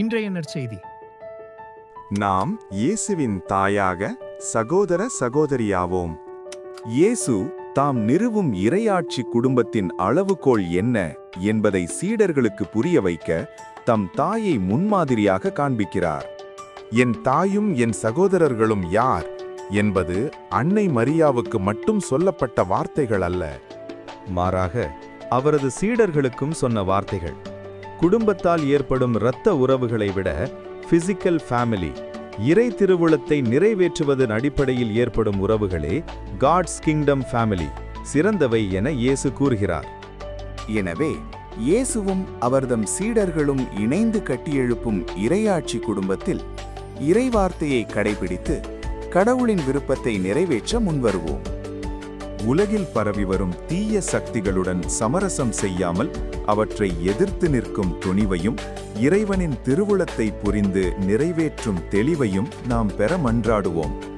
இன்றைய நற்செய்தி. நாம் இயேசுவின் தாயாக சகோதர சகோதரியாவோம். இயேசு தாம் நிறுவும் இரையாட்சி குடும்பத்தின் அளவுகோல் என்ன என்பதை சீடர்களுக்கு புரிய வைக்க தம் தாயை முன்மாதிரியாக காண்பிக்கிறார். என் தாயும் என் சகோதரர்களும் யார் என்பது அன்னை மரியாவுக்கு மட்டும் சொல்லப்பட்ட வார்த்தைகள் அல்ல. மாறாக அவரது சீடர்களுக்கும் சொன்ன வார்த்தைகள். குடும்பத்தால் ஏற்படும் இரத்த உறவுகளை விட பிசிக்கல் ஃபேமிலி இறை திருவுளத்தை நிறைவேற்றுவதன் அடிப்படையில் ஏற்படும் உறவுகளே காட்ஸ் கிங்டம் ஃபேமிலி சிறந்தவை என இயேசு கூறுகிறார். எனவே இயேசுவும் அவர்தம் சீடர்களும் இணைந்து கட்டியெழுப்பும் இறையாட்சி குடும்பத்தில் இறைவார்த்தையை கடைபிடித்து கடவுளின் விருப்பத்தை நிறைவேற்ற முன்வருவோம். உலகில் பரவி வரும் தீய சக்திகளுடன் சமரசம் செய்யாமல் அவற்றை எதிர்த்து நிற்கும் துணிவையும் இறைவனின் திருவுளத்தை புரிந்து நிறைவேற்றும் தெளிவையும் நாம் பெற மன்றாடுவோம்.